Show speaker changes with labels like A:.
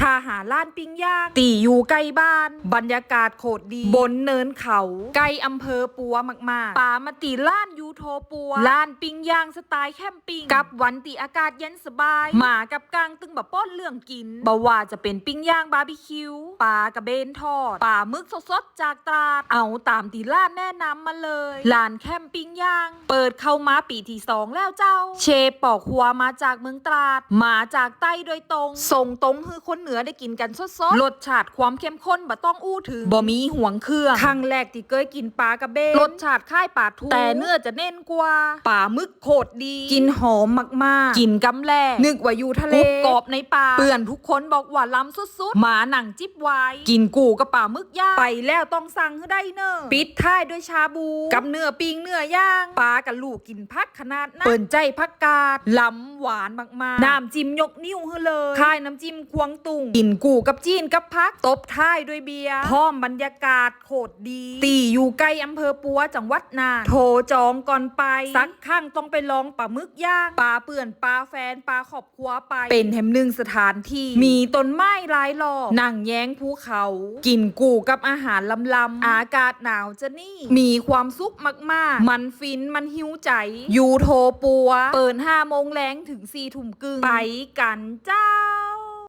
A: ทาหาร้านปิ้งย่างตีอยู่ใกล้บ้าน บรรยากาศโคตรดี บนเนินเขาใกล้อำเภอปัวมากๆป่ามาตีล้านยูโทปัวล้านปิ้งย่างสไตล์แคมปิ้งกับวันตีอากาศเย็นสบายหมากับกางตึงแบบป้อนเรื่องกินบ่ว่าจะเป็นปิ้งย่างบาร์บีคิวปลากระเบนทอดปลาหมึกสดๆจากตราดเอาตามตีล้านแนะนำมาเลยลานแคมปิ้งย่าง เปิดเข้ามาปีที่สองแล้วเจ้า เชฟปอกหัวมาจากเมืองตราดมาจากใต้โดยตรง ส่งตรงคือคนเหนือได้กินกันสดๆรสชาติความเข้มข้นบ่ต้องอู้ถึงบ่มีห่วงเครื่องครั้งแรกที่เคยกินปลากระเบนรสชาติคล้ายปลาทูแต่เนื้อจะเน้นกว่าปลาหมึกโคตรดี กินหอมมากๆ กินกำแลนึกว่าอยู่ทะเลกรอบในป่าเปื่อนทุกคนบอกว่าล้ำสุดๆหมาหนังจิบไว้กินกูกับปลาหมึกย่างไปแล้วต้องสั่งให้ได้เนอะปิดท้ายด้วยชาบูกับเนื้อปิ้งเนื้อย่างปลากับลูกกินพักขนาดนั้นเปิ่นใจพักกาดล้ำหวานมากๆน้ำจิ้มยกนิ้วให้เลยค่ายน้ำจิ้มควงตุงกินกูกับจีนกับพัก ตบท้ายด้วยเบียร์พร้อมบรรยากาศโคตรดี ตีอยู่ใกล้อำเภอปัวจังหวัดนานโทรจองก่อนไป สักข้างต้องไปลองปลาหมึกย่างปลาเปื่อนปลาแฟนปลาขอบครัวไป เป็นแห่งหนึ่งสถานที่ มีต้นไม้หลายรอบนั่งแย้งภูเขา กินกูกับอาหารลำๆอากาศหนาวจะนี่ มีความสุขมากๆ มันฟินมันหิวใจยูโทปัว เปิด5โมงแรงถึง4ทุ่มกึ่งไปกันจ้า